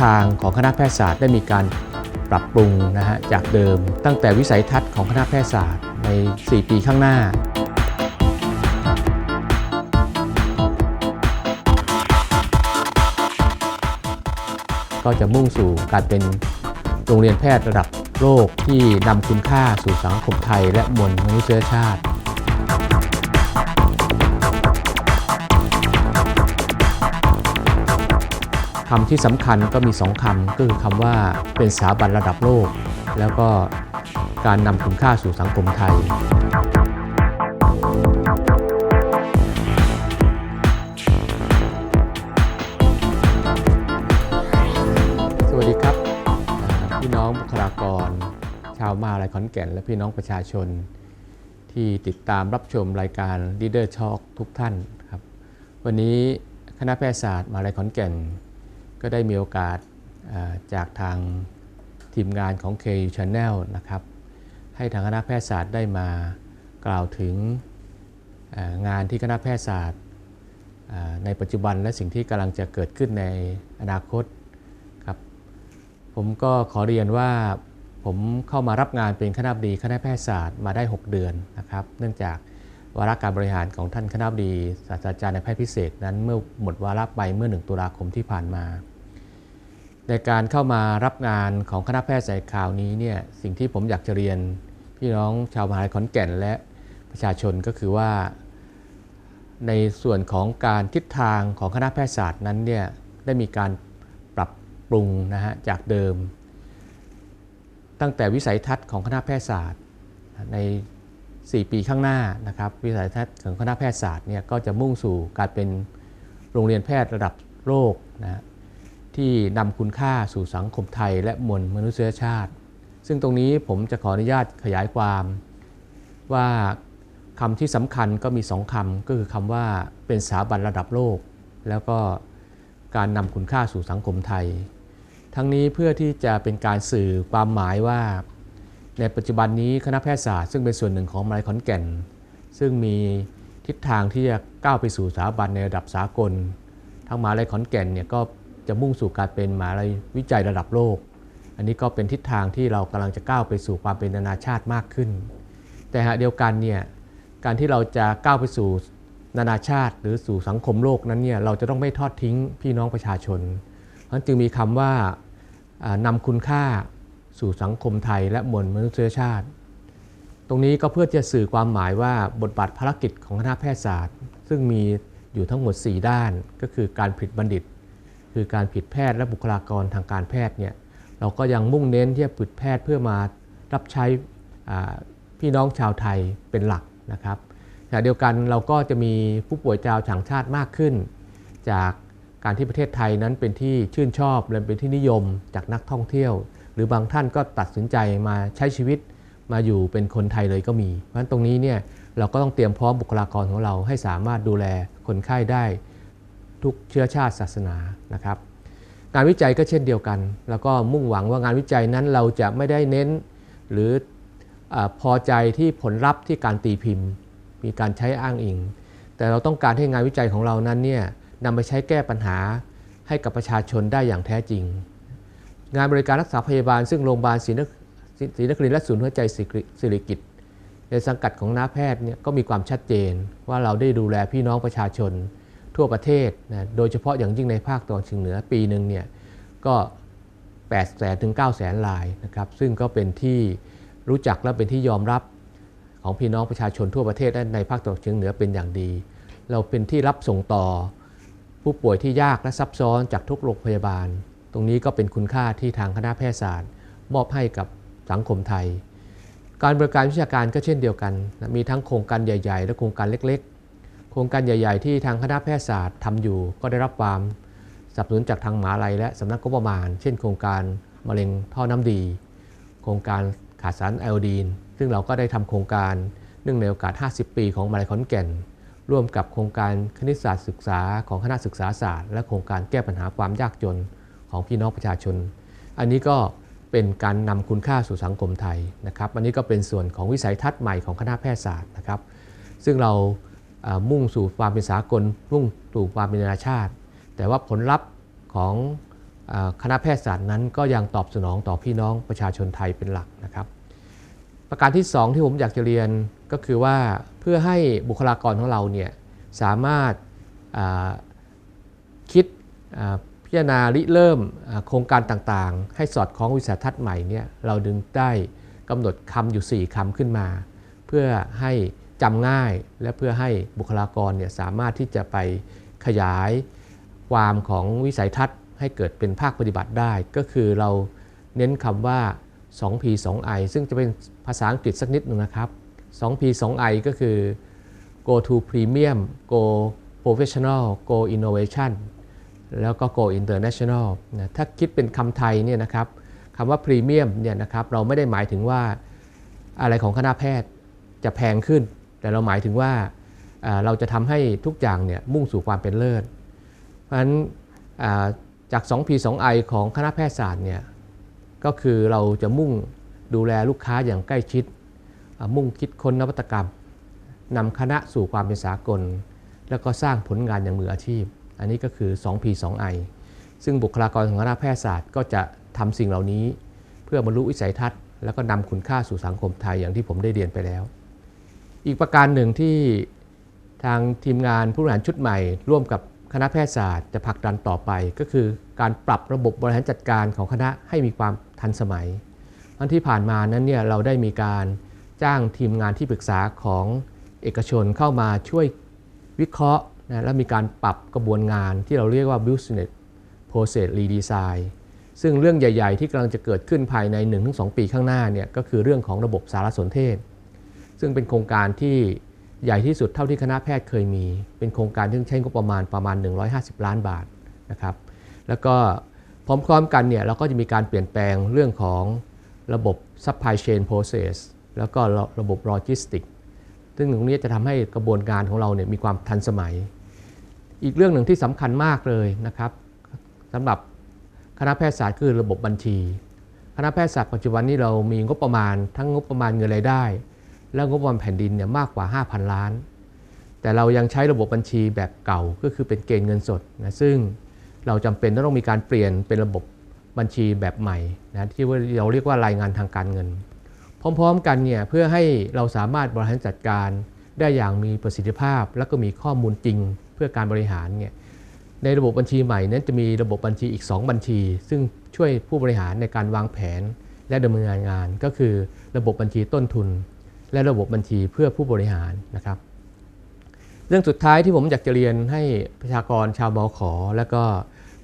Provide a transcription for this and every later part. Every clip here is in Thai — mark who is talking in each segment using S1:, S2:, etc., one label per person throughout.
S1: ทางของคณะแพทยศาสตร์ได้มีการปรับปรุงนะฮะจากเดิม ตั้งแต่วิสัยทัศน์ของคณะแพทยศาสตร์ใน 4 ปีข้างหน้าก็จะมุ่งสู่การเป็นโรงเรียนแพทย์ระดับโลกที่นำคุณค่าสู่สังคมไทยและมวลมนุษยชาติ คำที่สำคัญก็มีสองคำก็คือคำว่าเป็นสถาบันระดับโลก แล้วก็การนำคุณค่าสู่สังคมไทย สวัสดีครับ พี่น้องบุคลากร ชาวมาลัยขอนแก่น และพี่น้องประชาชน ที่ติดตามรับชมรายการ Leader Talk ทุกท่านครับ วันนี้คณะแพทยศาสตร์มาลัยขอนแก่น ก็ได้มีโอกาสจากทางทีมงานของ KU Channel นะครับ ให้ทางคณะแพทยศาสตร์ได้มากล่าวถึงงานที่คณะแพทยศาสตร์ในปัจจุบันและสิ่งที่กำลังจะเกิดขึ้นในอนาคตครับ ผมก็ขอเรียนว่าผมเข้ามารับงานเป็นคณะบดีคณะแพทยศาสตร์มาได้ 6 เดือนนะครับ เนื่องจากวาระการบริหารของท่านคณะบดีศาสตราจารย์ในแพทย์พิเศษนั้นเมื่อหมดวาระไปเมื่อ 1 ตุลาคมที่ผ่านมา ในการเข้ามารับงานของคณะแพทย์สายข่าวนี้เนี่ยสิ่งที่ผมอยากจะเรียนพี่น้องชาวมหาลัยขอนแก่นและประชาชนก็คือว่า ในส่วนของการทิศทางของคณะแพทยศาสตร์นั้นเนี่ยได้มีการปรับปรุงนะฮะจากเดิม ตั้งแต่วิสัยทัศน์ของคณะแพทยศาสตร์ใน 4 ปีข้างหน้านะครับวิสัยทัศน์ของคณะแพทยศาสตร์เนี่ยก็จะมุ่งสู่การเป็นโรงเรียนแพทย์ระดับโลกนะฮะ ที่นำคุณค่าสู่สังคมไทยและมวลมนุษยชาติ ซึ่งตรงนี้ผมจะขออนุญาตขยายความว่าคำที่สำคัญก็มีสองคำก็คือคำว่าเป็นสถาบันระดับโลก แล้วก็การนำคุณค่าสู่สังคมไทย ทั้งนี้เพื่อที่จะเป็นการสื่อความหมายว่า ในปัจจุบันนี้คณะแพทยศาสตร์ซึ่งเป็นส่วนหนึ่งของมหาลัยขอนแก่น ซึ่งมีทิศทางที่จะก้าวไปสู่สถาบันในระดับสากล ทั้งมหาลัยขอนแก่นเนี่ยก็ จะมุ่งสู่การเป็นมหาลัยวิจัยระดับโลก อันนี้ก็เป็นทิศทางที่เรากำลังจะก้าวไปสู่ความเป็นนานาชาติมากขึ้น แต่หากเดียวกันเนี่ยการที่เราจะก้าวไปสู่นานาชาติ หรือสู่สังคมโลกนั้นเนี่ยเราจะต้องไม่ทอดทิ้งพี่น้องประชาชนเพราะนั้นจึงมีคำว่าอ่านำคุณค่าสู่สังคมไทยและมวลมนุษยชาติ ตรงนี้ก็เพื่อจะสื่อความหมายว่าบทบาทภารกิจของคณะแพทยศาสตร์ ซึ่งมีอยู่ทั้งหมด 4 ด้าน ก็คือการผลิตบัณฑิต คือการผลิตแพทย์และบุคลากรทางการแพทย์เนี่ยเราก็ยังมุ่งเน้นที่จะผลิตแพทย์เพื่อมารับใช้พี่น้องชาวไทยเป็นหลักนะครับขณะเดียวกันเราก็จะมีผู้ป่วยชาวต่างชาติมากขึ้น จากการที่ประเทศไทยนั้นเป็นที่ชื่นชอบและเป็นที่นิยมจากนักท่องเที่ยว หรือบางท่านก็ตัดสินใจมาใช้ชีวิตมาอยู่เป็นคนไทยเลยก็มี เพราะฉะนั้นตรงนี้เนี่ยเราก็ต้องเตรียมพร้อมบุคลากรของเราให้สามารถดูแลคนไข้ได้ ทุกเชื้อชาติศาสนานะครับ งานวิจัยก็เช่นเดียวกัน แล้วก็มุ่งหวังว่างานวิจัยนั้นเราจะไม่ได้เน้น หรืออพอใจที่ผลลัพธ์ที่การตีพิมพ์ มีการใช้อ้างอิง แต่เราต้องการให้งานวิจัยของเรานั้นเนี่ยนำไปใช้แก้ปัญหาให้กับประชาชนได้อย่างแท้จริง งานบริการรักษาพยาบาล ซึ่งโรงพยาบาลศรีนครินทร์และศูนย์หัวใจศิริสิริกิตในสังกัดของน้าแพทย์เนี่ยก็มีความชัดเจนว่าเราได้ดูแลพี่น้องประชาชน ทั่วประเทศนะโดยเฉพาะอย่างยิ่งในภาคตะวันเฉียงเหนือปีหนึ่งเนี่ยก็8แสนถึง9แสนลายนะครับซึ่งก็เป็นที่รู้จักและเป็นที่ยอมรับของพี่น้องประชาชนทั่วประเทศและในภาคตะวันเฉียงเหนือเป็นอย่างดี เราเป็นที่รับส่งต่อ ผู้ป่วยที่ยากและซับซ้อนจากทุกโรงพยาบาล ตรงนี้ก็เป็นคุณค่าที่ทางคณะแพทยศาสตร์ มอบให้กับสังคมไทย การบริการวิชาการก็เช่นเดียวกันนะมีทั้งโครงการใหญ่ ๆ และโครงการเล็กๆ โครงการใหญ่ ๆ ที่ทางคณะแพทยศาสตร์ทำอยู่ ก็ได้รับความสนับสนุนจากทางมหาลัยและสำนักงบประมาณ เช่น โครงการมะเร็งท่อน้ำดี โครงการขาดสารไอโอดีน ซึ่งเราก็ได้ทำโครงการเนื่องในโอกาส 50 ปี ของมหาลัยขอนแก่น ร่วมกับโครงการคณิตศาสตร์ศึกษาของคณะศึกษาศาสตร์ และโครงการแก้ปัญหาความยากจนของพี่น้องประชาชน อันนี้ก็เป็นการนำคุณค่าสู่สังคมไทยนะครับ อันนี้ก็เป็นส่วนของวิสัยทัศน์ใหม่ของคณะแพทยศาสตร์นะครับ ซึ่งเรา มุ่งสู่ความเป็นสากล มุ่งสู่ความเป็นนานาชาติ แต่ว่าผลลัพธ์ของคณะแพทยศาสตร์นั้นก็ยังตอบสนองต่อพี่น้องประชาชนไทยเป็นหลักนะครับ ประการที่ 2 ที่ผมอยากจะเรียนก็คือว่าเพื่อให้บุคลากรของเราเนี่ยสามารถคิดพิจารณาริเริ่มโครงการต่างๆ ให้สอดคล้องวิสัยทัศน์ใหม่เนี่ยเราดึงได้กำหนดคำอยู่ 4คำขึ้นมา เพื่อให้ จำง่ายและเพื่อให้บุคลากรเนี่ยสามารถที่จะไปขยายความของวิสัยทัศน์ให้เกิดเป็นภาคปฏิบัติได้ ก็คือเราเน้นคำว่า 2P 2I ซึ่งจะเป็นภาษาอังกฤษสักนิดหนึ่งนะครับ 2P 2I ก็คือ go to premium go professional go innovation แล้วก็ go international นะถ้าคิดเป็นคำไทยเนี่ยนะครับคำว่า premium เนี่ยนะครับเราไม่ได้หมายถึงว่าอะไรของคณะแพทย์จะแพงขึ้น แต่เราหมายถึงว่าเราจะทำให้ทุกอย่างเนี่ยมุ่งสู่ความเป็นเลิศ เพราะฉะนั้นอ่าจาก 2P 2I ของคณะแพทยศาสตร์เนี่ยก็คือเราจะมุ่งดูแลลูกค้าอย่างใกล้ชิด มุ่งคิดค้นนวัตกรรมนำคณะสู่ความเป็นสากล แล้วก็สร้างผลงานอย่างมืออาชีพ อันนี้ก็คือ 2P 2I ซึ่งบุคลากรของคณะแพทยศาสตร์ก็จะทำสิ่งเหล่านี้ เพื่อบรรลุวิสัยทัศน์ แล้วก็นำคุณค่าสู่สังคมไทยอย่างที่ผมได้เรียนไปแล้ว อีกประการหนึ่งที่ทางทีมงานผู้บริหารชุดใหม่ ร่วมกับคณะแพทยศาสตร์จะผลักดันต่อไป ก็คือการปรับระบบบริหารจัดการของคณะให้มีความทันสมัยอันที่ผ่านมานั้นเนี่ยเราได้มีการจ้างทีมงานที่ปรึกษาของเอกชนเข้ามาช่วยวิเคราะห์นะและมีการปรับกระบวนงานที่เราเรียกว่า business process redesign ซึ่งเรื่องใหญ่ ๆ ที่กำลังจะเกิดขึ้นภายใน 1-2 ปีข้างหน้าเนี่ยก็คือเรื่องของระบบสารสนเทศ ซึ่งเป็นโครงการที่ใหญ่ที่สุดเท่าที่คณะแพทย์เคยมี เป็นโครงการที่ใช้งบประมาณประมาณ 150 ล้านบาทนะครับ แล้วก็พร้อมๆกันเนี่ยเราก็จะมีการเปลี่ยนแปลงเรื่องของระบบ supply chain process แล้วก็ระบบ logistics ซึ่งตรงนี้จะทำให้กระบวนการของเราเนี่ยมีความทันสมัย อีกเรื่องหนึ่งที่สำคัญมากเลยนะครับสำหรับคณะแพทยศาสตร์คือระบบบัญชี คณะแพทยศาสตร์ปัจจุบันนี้เรามีงบประมาณทั้งงบประมาณเงินรายได้ และงบประมาณแผ่นดินเนี่ยมากกว่า 5,000 ล้าน แต่เรายังใช้ระบบบัญชีแบบเก่าก็คือเป็นเกณฑ์เงินสดนะซึ่งเราจำเป็นต้องมีการเปลี่ยนเป็นระบบบัญชีแบบใหม่นะที่เราเรียกว่ารายงานทางการเงิน พร้อม ๆ กันเนี่ยเพื่อให้เราสามารถบริหารจัดการได้อย่างมีประสิทธิภาพ และก็มีข้อมูลจริงเพื่อการบริหารเนี่ยในระบบบัญชีใหม่นั้นจะมีระบบบัญชีอีก 2 บัญชี ซึ่งช่วยผู้บริหารในการวางแผนและดำเนินงาน ก็คือระบบบัญชีต้นทุน และระบบบัญชีเพื่อผู้บริหารนะครับ เรื่องสุดท้ายที่ผมอยากจะเรียนให้ประชากรชาวบอขอ และก็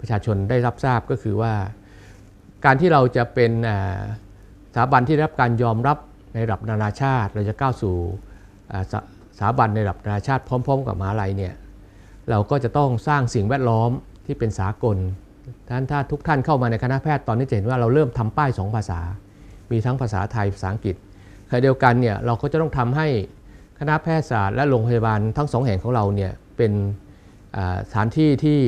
S1: ประชาชนได้รับทราบก็คือว่า การที่เราจะเป็นสถาบันที่ได้รับการยอมรับในระดับนานาชาติ เราจะก้าวสู่สถาบันในระดับนานาชาติพร้อม ๆ กับมหาลัยเนี่ยเราก็จะต้องสร้างสิ่งแวดล้อมที่เป็นสากลท่านถ้าทุกท่านเข้ามาในคณะแพทย์ตอนนี้จะเห็นว่าเราเริ่มทำป้าย 2 ภาษา มีทั้งภาษาไทยภาษาอังกฤษ ณะเดียวกันเนี่ยเราก็จะต้องทำให้คณะแพทยศาสตร์และโรงพยาบาลทั้งสองแห่งของเราเนี่ยเป็นสถานที่ที่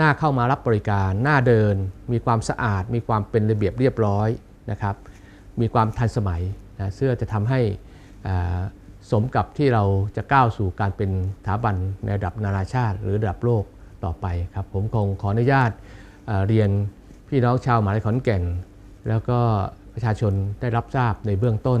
S1: น่าเข้ามารับบริการ น่าเดิน มีความสะอาด มีความเป็นระเบียบเรียบร้อยนะครับ มีความทันสมัยนะเพื่อจะทำให้สมกับที่เราจะก้าวสู่การเป็นสถาบันในระดับนานาชาติ หรือระดับโลกต่อไปครับผมคงขออนุญาตเอ่อเรียนพี่น้องชาวมหาลัยขอนแก่น แล้วก็ประชาชนได้รับทราบในเบื้องต้น